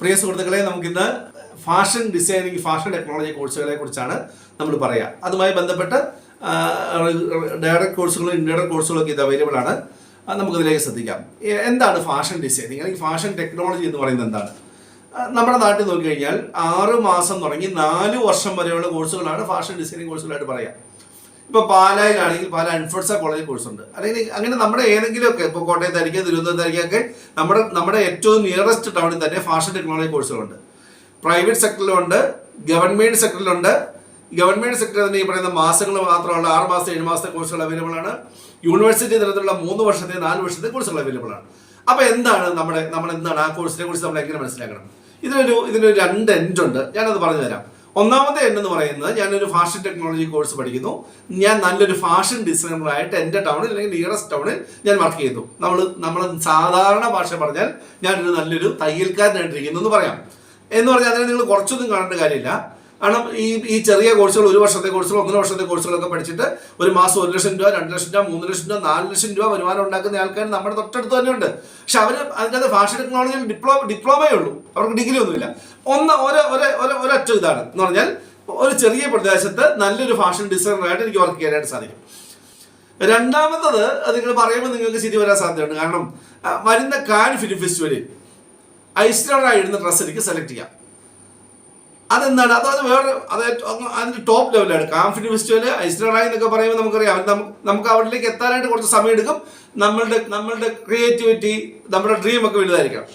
പ്രിയ സുഹൃത്തുക്കളെ നമുക്കിന്ന് fashion designing fashion technology കോഴ്സുകളെ കുറിച്ചാണ് നമ്മൾ പറയുക അതുമായി ബന്ധപ്പെട്ട് ഡയറക്റ്റ് കോഴ്സുകളും ഇൻഡയറക്റ്റ് കോഴ്സുകളും ഒക്കെ ഇത് അവൈലബിൾ ആണ്. നമുക്കിതിലേക്ക് ശ്രദ്ധിക്കാം. എന്താണ് ഫാഷൻ ഡിസൈനിങ്? അല്ലെങ്കിൽ ഫാഷൻ ടെക്നോളജി എന്ന് പറയുന്നത് എന്താണ്? നമ്മുടെ നാട്ടിൽ നോക്കിക്കഴിഞ്ഞാൽ ആറ് മാസം തുടങ്ങി നാല് വർഷം വരെയുള്ള കോഴ്സുകളാണ് ഫാഷൻ ഡിസൈനിങ് കോഴ്സുകളായിട്ട് പറയാം. ഇപ്പോൾ പാലായിലാണെങ്കിൽ പാല അൺഫോർസ കോളേജ് കോഴ്സ് ഉണ്ട്. അല്ലെങ്കിൽ അങ്ങനെ നമ്മുടെ ഏതെങ്കിലുമൊക്കെ ഇപ്പൊ കോട്ടയത്തായിരിക്കും തിരുവനന്തപുരത്തായിരിക്കും നമ്മുടെ നമ്മുടെ ഏറ്റവും നിയറസ്റ്റ് ടൗണിൽ തന്നെ ഫാഷൻ ടെക്നോളജി കോഴ്സുകളുണ്ട് പ്രൈവറ്റ് സെക്ടറിലുണ്ട് ഗവൺമെന്റ് സെക്ടറിലുണ്ട് ഗവൺമെന്റ് സെക്ടറിൽ തന്നെ ഈ പറയുന്ന മാസങ്ങൾ മാത്രമുള്ള ആറ് മാസം ഏഴ് മാസത്തെ കോഴ്സുകൾ അവൈലബിൾ ആണ്. യൂണിവേഴ്സിറ്റി തലത്തിലുള്ള മൂന്ന് വർഷത്തെ നാല് വർഷത്തെ കോഴ്സുകൾ അവൈലബിൾ ആണ്. അപ്പോൾ എന്താണ് നമ്മുടെ നമ്മൾ എന്താണ് ആ കോഴ്സിനെ കുറിച്ച് നമ്മൾ എങ്ങനെ മനസ്സിലാക്കണം? ഇതിനൊരു ഇതിനൊരു രണ്ട് എൻഡ് ഉണ്ട്. ഞാനത് പറഞ്ഞു തരാം ഒന്നാമത്തെ എന്ന് പറയുന്നത് ഞാനൊരു ഫാഷൻ ടെക്നോളജി കോഴ്സ് പഠിക്കുന്നു. ഞാൻ നല്ലൊരു ഫാഷൻ ഡിസൈനറായിട്ട് എന്റെ ടൗണിൽ അല്ലെങ്കിൽ നിയറസ്റ്റ് ടൗണിൽ ഞാൻ വർക്ക് ചെയ്യുന്നു. നമ്മൾ നമ്മൾ സാധാരണ ഭാഷ പറഞ്ഞാൽ ഞാനൊരു നല്ലൊരു തയ്യൽക്കാരനായിട്ടിരിക്കുന്നു എന്ന് പറയാം. എന്ന് പറഞ്ഞാൽ അതിനെ നിങ്ങൾ കുറച്ചൊന്നും കാണേണ്ട കാര്യമില്ല. കാരണം ഈ ഈ ചെറിയ കോഴ്സുകൾ ഒരു വർഷത്തെ കോഴ്സുകൾ ഒന്നര വർഷത്തെ കോഴ്സുകളൊക്കെ പഠിച്ചിട്ട് ഒരു മാസം ഒരു ലക്ഷം രൂപ രണ്ട് ലക്ഷം രൂപ മൂന്ന് ലക്ഷം രൂപ നാല് ലക്ഷം രൂപ വരുമാനം ഉണ്ടാക്കുന്ന ആൾക്കാർ നമ്മുടെ തൊട്ടടുത്ത് തന്നെ ഉണ്ട് പക്ഷെ അവർ അതിനകത്ത് ഫാഷൻ ടെക്നോളജിയിൽ ഡിപ്ലോമ ഡിപ്ലോമയേ ഉള്ളൂ. അവർക്ക് ഡിഗ്രി ഒന്നുമില്ല. ഒന്ന് ഒരു ഒരു ഒരു ഒരൊറ്റ ഇതാണ് എന്ന് പറഞ്ഞാൽ ഒരു ചെറിയ പ്രദേശത്ത് നല്ലൊരു ഫാഷൻ ഡിസൈനറായിട്ട് എനിക്ക് വർക്ക് ചെയ്യാനായിട്ട് സാധിക്കും. രണ്ടാമത്തത് നിങ്ങൾ പറയുമ്പോൾ നിങ്ങൾക്ക് ശരി വരാൻ സാധ്യതയുണ്ട്. കാരണം വരുന്ന കാൻ ഫിലിം ഫെസ്റ്റിവലിൽ ഐശ്വര്യമായി ഇടുന്ന ഡ്രസ്സ് എനിക്ക് സെലക്ട് ചെയ്യാം. അതെന്താണ്? അത് അത് വേറെ അത് അതിന്റെ ടോപ്പ് ലെവലാണ് കാം ഫിലിം ഫെസ്റ്റിവൽ ഐശ്വര്യറായി എന്നൊക്കെ പറയുമ്പോൾ നമുക്കറിയാം. നമുക്ക് അവിടേക്ക് എത്താനായിട്ട് കുറച്ച് സമയം എടുക്കും. നമ്മളുടെ നമ്മളുടെ ക്രിയേറ്റിവിറ്റി നമ്മുടെ ഡ്രീം ഒക്കെ വലുതായിരിക്കണം.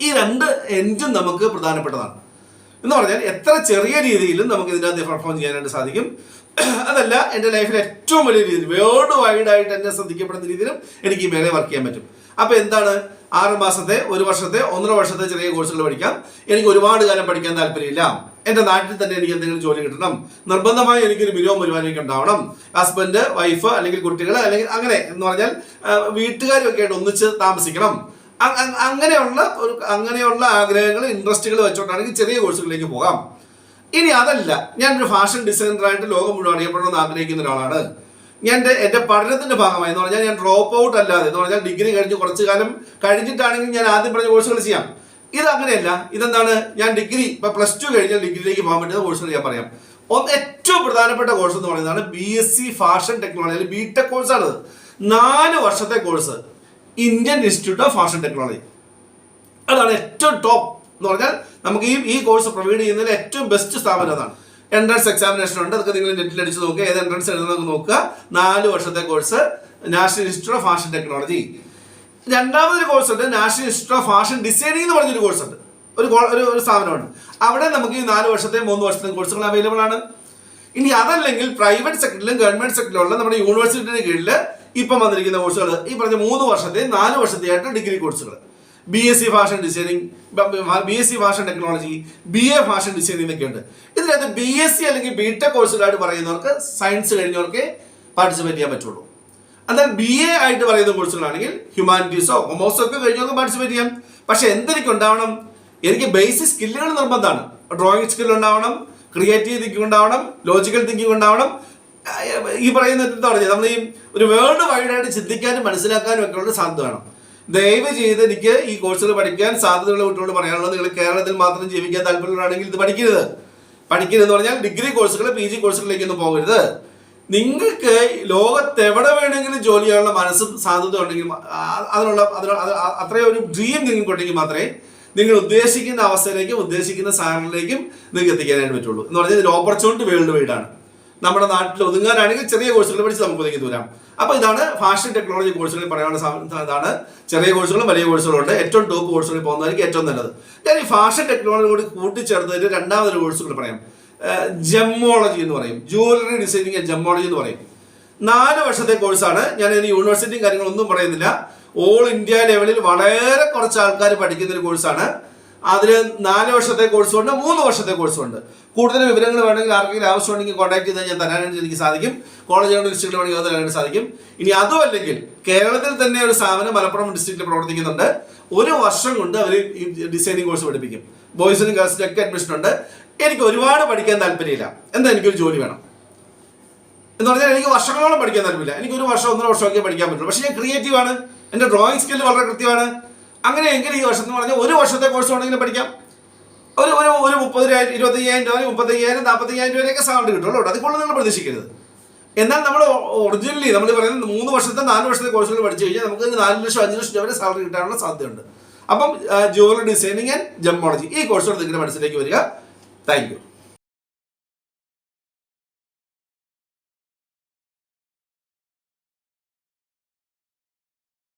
ഈ രണ്ട് എൻജും നമുക്ക് പ്രധാനപ്പെട്ടതാണ്. എന്ന് പറഞ്ഞാൽ എത്ര ചെറിയ രീതിയിലും നമുക്ക് ഇതിനകത്ത് പെർഫോം ചെയ്യാനായിട്ട് സാധിക്കും. അതല്ല എന്റെ ലൈഫിൽ ഏറ്റവും വലിയ രീതിയിൽ വേൾഡ് വൈഡ് ആയിട്ട് എന്നെ ശ്രദ്ധിക്കപ്പെടുന്ന രീതിയിലും എനിക്ക് ഈ മേലെ വർക്ക് ചെയ്യാൻ പറ്റും. അപ്പോൾ എന്താണ്? ആറ് മാസത്തെ ഒരു വർഷത്തെ ഒന്നര വർഷത്തെ ചെറിയ കോഴ്സുകൾ പഠിക്കാം. എനിക്ക് ഒരുപാട് കാലം പഠിക്കാൻ താല്പര്യമില്ല. എന്റെ നാട്ടിൽ തന്നെ എനിക്ക് എന്തെങ്കിലും ജോലി കിട്ടണം. നിർബന്ധമായി എനിക്കൊരു ബിലോ വരുമാനം എനിക്ക് ഉണ്ടാവണം. ഹസ്ബൻഡ് വൈഫ് അല്ലെങ്കിൽ കുട്ടികൾ അല്ലെങ്കിൽ അങ്ങനെ എന്ന് പറഞ്ഞാൽ വീട്ടുകാരും വീട്ടുകാരൊക്കെ ആയിട്ട് ഒന്നിച്ച് താമസിക്കണം. അങ്ങനെയുള്ള ഒരു അങ്ങനെയുള്ള ആഗ്രഹങ്ങൾ ഇൻട്രസ്റ്റുകൾ വെച്ചോണ്ടാണെങ്കിൽ ചെറിയ കോഴ്സുകളിലേക്ക് പോകാം. ഇനി അതല്ല. ഞാനൊരു ഫാഷൻ ഡിസൈനറായിട്ട് ലോകം മുഴുവൻ അറിയപ്പെടണമെന്ന് ആഗ്രഹിക്കുന്ന ഒരാളാണ്. ഞാൻ എന്റെ എന്റെ പഠനത്തിന്റെ ഭാഗമായി. എന്ന് പറഞ്ഞാൽ ഞാൻ ഡ്രോപ്പ് ഔട്ട് അല്ലാതെ എന്ന് പറഞ്ഞാൽ ഡിഗ്രി കഴിഞ്ഞ് കുറച്ച് കാലം കഴിഞ്ഞിട്ടാണെങ്കിൽ ഞാൻ ആദ്യം പറഞ്ഞ കോഴ്സുകൾ ചെയ്യാം. ഇത് അങ്ങനെയല്ല. ഇതെന്താണ്? ഞാൻ ഡിഗ്രി ഇപ്പൊ പ്ലസ് ടു കഴിഞ്ഞാൽ ഡിഗ്രിയിലേക്ക് പോകാൻ പറ്റുന്ന കോഴ്സുകൾ ഞാൻ പറയാം. ഒന്ന് ഏറ്റവും പ്രധാനപ്പെട്ട കോഴ്സ് എന്ന് പറയുന്നതാണ് B S C fashion technology അല്ലെങ്കിൽ ബി ടെക് കോഴ്സാണ് നാല് വർഷത്തെ course Indian institute of fashion technology അതാണ് ഏറ്റവും ടോപ്പ് എന്ന് പറഞ്ഞാൽ നമുക്ക് ഈ ഈ കോഴ്സ് പ്രൊവൈഡ് ചെയ്യുന്നതിൽ ഏറ്റവും ബെസ്റ്റ് സ്ഥാപനം അതാണ്. എൻട്രൻസ് എക്സാമിനേഷൻ ഉണ്ട്. അതൊക്കെ നിങ്ങൾ നെറ്റിൽ അടിച്ച് നോക്കുക. ഏത് എൻട്രൻസ് എഴുതണമെന്ന് നോക്കുക. നാല് വർഷത്തെ course national institute of fashion technology രണ്ടാമതൊരു കോഴ്സ് ഉണ്ട്. National institute of fashion designing എന്ന് പറഞ്ഞൊരു കോഴ്സ് ഉണ്ട്. ഒരു ഒരു ഒരു സ്ഥാപനമുണ്ട് അവിടെ നമുക്ക് ഈ നാല് വർഷത്തെയും മൂന്ന് വർഷത്തെയും കോഴ്സുകൾ അവൈലബിൾ ആണ്. ഇനി അതല്ലെങ്കിൽ പ്രൈവറ്റ് സെക്ടറിലും ഗവൺമെന്റ് സെക്ടറിലുള്ള നമ്മുടെ യൂണിവേഴ്സിറ്റിയുടെ കീഴിൽ ഇപ്പം വന്നിരിക്കുന്ന കോഴ്സുകൾ ഈ പറഞ്ഞ മൂന്ന് വർഷത്തെയും നാല് വർഷത്തെയായിട്ട് ഡിഗ്രി കോഴ്സുകൾ B S C fashion designing B S C fashion technology B A fashion designing എന്നൊക്കെ ഉണ്ട് ഇതിനകത്ത് ബി എസ് സി അല്ലെങ്കിൽ ബി ടെക് കോഴ്സുകളായിട്ട് പറയുന്നവർക്ക് സയൻസ് കഴിഞ്ഞവർക്ക് പാർട്ടിസിപ്പേറ്റ് ചെയ്യാൻ പറ്റുള്ളൂ. എന്നാൽ ബി എ ആയിട്ട് പറയുന്ന കോഴ്സുകളാണെങ്കിൽ ഹ്യൂമാനിറ്റീസോ കൊമേഴ്സോ ഒക്കെ കഴിഞ്ഞവർക്ക് പാർട്ടിസിപ്പേറ്റ് ചെയ്യാം. പക്ഷെ എന്തെനിക്ക് ഉണ്ടാവണം എനിക്ക് ബേസിക് സ്കില്ലുകൾ നിർബന്ധമാണ്. ഡ്രോയിങ് സ്കിൽ ഉണ്ടാവണം ക്രിയേറ്റീവ് തിങ്കിങ് ഉണ്ടാവണം ലോജിക്കൽ തിങ്കിങ് ഉണ്ടാവണം. ഈ പറയുന്ന എന്താ പറയുക നമ്മൾ ഈ ഒരു വേൾഡ് വൈഡായിട്ട് ചിന്തിക്കാനും മനസ്സിലാക്കാനും ഒക്കെ ഉള്ള സാധ്യത വേണം. ദയവ് ചെയ്ത് എനിക്ക് ഈ കോഴ്സുകൾ പഠിക്കാൻ സാധ്യതയുള്ള കുട്ടികളോട് പറയാനുള്ളത് നിങ്ങൾ കേരളത്തിൽ മാത്രം ജീവിക്കാൻ താല്പര്യമുള്ളതാണെങ്കിൽ ഇത് പഠിക്കരുത്. പഠിക്കരുത് എന്ന് പറഞ്ഞാൽ ഡിഗ്രി കോഴ്സുകൾ പി ജി കോഴ്സുകളിലേക്കൊന്നും പോകരുത്. നിങ്ങൾക്ക് ലോകത്തെവിടെ വേണമെങ്കിലും ജോലി ചെയ്യാനുള്ള മനസ്സും സാധ്യത ഉണ്ടെങ്കിൽ അതിനുള്ള അതിനുള്ള അത്രയും ഒരു ഡ്രീം നിങ്ങൾക്ക് ഉണ്ടെങ്കിൽ മാത്രമേ നിങ്ങൾ ഉദ്ദേശിക്കുന്ന അവസ്ഥയിലേക്കും ഉദ്ദേശിക്കുന്ന സാധനങ്ങളിലേക്കും നിങ്ങൾക്ക് എത്തിക്കാനായിട്ട് പറ്റുള്ളൂ. എന്ന് പറഞ്ഞാൽ ഇതിൽ ഓപ്പർച്യൂണിറ്റി വേൾഡ് വൈഡാണ് നമ്മുടെ നാട്ടിൽ ഒതുങ്ങാനാണെങ്കിൽ ചെറിയ കോഴ്സുകൾ പഠിച്ച് നമുക്ക് ഒതുങ്ങി തരാം. അപ്പോൾ ഇതാണ് ഫാഷൻ ടെക്നോളജി കോഴ്സുകളിൽ പറയാനുള്ള ഇതാണ് ചെറിയ കോഴ്സുകളും വലിയ കോഴ്സുകളും ഉണ്ട്. ഏറ്റവും ടോപ്പ് കോഴ്സുകളിൽ പോകുന്നതായിരിക്കും ഏറ്റവും നല്ലത്. ഞാൻ ഈ ഫാഷൻ ടെക്നോളജി കൂടി കൂട്ടിച്ചേർത്തതിന്റെ രണ്ടാമതൊരു കോഴ്സുകൾ പറയാം. ജെമ്മോളജി എന്ന് പറയും. ജുവലറി ഡിസൈനിങ് ജെമ്മോളജി എന്ന് പറയും. നാല് വർഷത്തെ കോഴ്സാണ് ഞാൻ ഇതിന് യൂണിവേഴ്സിറ്റിയും കാര്യങ്ങളൊന്നും പറയുന്നില്ല. ഓൾ ഇന്ത്യ ലെവലിൽ വളരെ കുറച്ച് ആൾക്കാർ പഠിക്കുന്ന ഒരു കോഴ്സാണ് അതിൽ നാല് വർഷത്തെ കോഴ്സും ഉണ്ട് മൂന്ന് വർഷത്തെ കോഴ്സും ഉണ്ട്. കൂടുതൽ വിവരങ്ങൾ വേണമെങ്കിൽ ആർക്കെങ്കിലും ആവശ്യമുണ്ടെങ്കിൽ കോൺടാക്ട് ചെയ്താൽ ഞാൻ തരാനായിട്ട് എനിക്ക് സാധിക്കും. കോളേജ് ഡിസ്ട്രിക്റ്റിൽ വേണമെങ്കിൽ അത് തരാനായിട്ട് സാധിക്കും. ഇനി അതും അല്ലെങ്കിൽ കേരളത്തിൽ തന്നെ ഒരു സ്ഥാപനം മലപ്പുറം ഡിസ്ട്രിക്റ്റിൽ പ്രവർത്തിക്കുന്നുണ്ട്. ഒരു വർഷം കൊണ്ട് അവർ ഈ ഡിസൈനിങ് കോഴ്സ് പഠിപ്പിക്കും. ബോയ്സിനും ഗേൾസിനും ഒക്കെ അഡ്മിഷൻ ഉണ്ട്. എനിക്ക് ഒരുപാട് പഠിക്കാൻ താല്പര്യമില്ല. എന്താ എനിക്കൊരു ജോലി വേണം? എന്ന് പറഞ്ഞാൽ എനിക്ക് വർഷങ്ങളോളം പഠിക്കാൻ താല്പര്യമില്ല. എനിക്ക് ഒരു വർഷം ഒന്നര വർഷമൊക്കെ പഠിക്കാൻ പറ്റുള്ളൂ. പക്ഷേ ഞാൻ ക്രിയേറ്റീവാണ് എന്റെ ഡ്രോയിങ് സ്കില്ല് വളരെ കൃത്യമാണ്. അങ്ങനെയെങ്കിൽ ഈ വർഷം എന്ന് പറഞ്ഞാൽ ഒരു വർഷത്തെ കോഴ്സ് വേണമെങ്കിലും പഠിക്കാം. ഒരു ഒരു ഒരു മുപ്പതിനായിരം ഇരുപത്തയ്യായിരം രൂപ മുപ്പത്തയ്യായിരം നാൽപ്പത്തയ്യായിരം രൂപയൊക്കെ സാലറി കിട്ടുള്ളൂ അത് കൂടുതൽ നിങ്ങൾ പ്രതീക്ഷിക്കരുത്. എന്നാൽ നമ്മൾ ഒറിജിനലി നമ്മൾ പറയുന്നത് മൂന്ന് വർഷത്തെ നാല് വർഷത്തെ കോഴ്സുകൾ പഠിച്ചു കഴിഞ്ഞാൽ നമുക്ക് നാല് ലക്ഷം അഞ്ച് ലക്ഷം രൂപ വരെ സാലറി കിട്ടാനുള്ള സാധ്യതയുണ്ട്. അപ്പം ജുവലറി ഡിസൈനിങ് ആൻഡ് ജംബോളജി ഈ കോഴ്സുകൾ നിങ്ങളുടെ മനസ്സിലേക്ക് വരിക. Thank you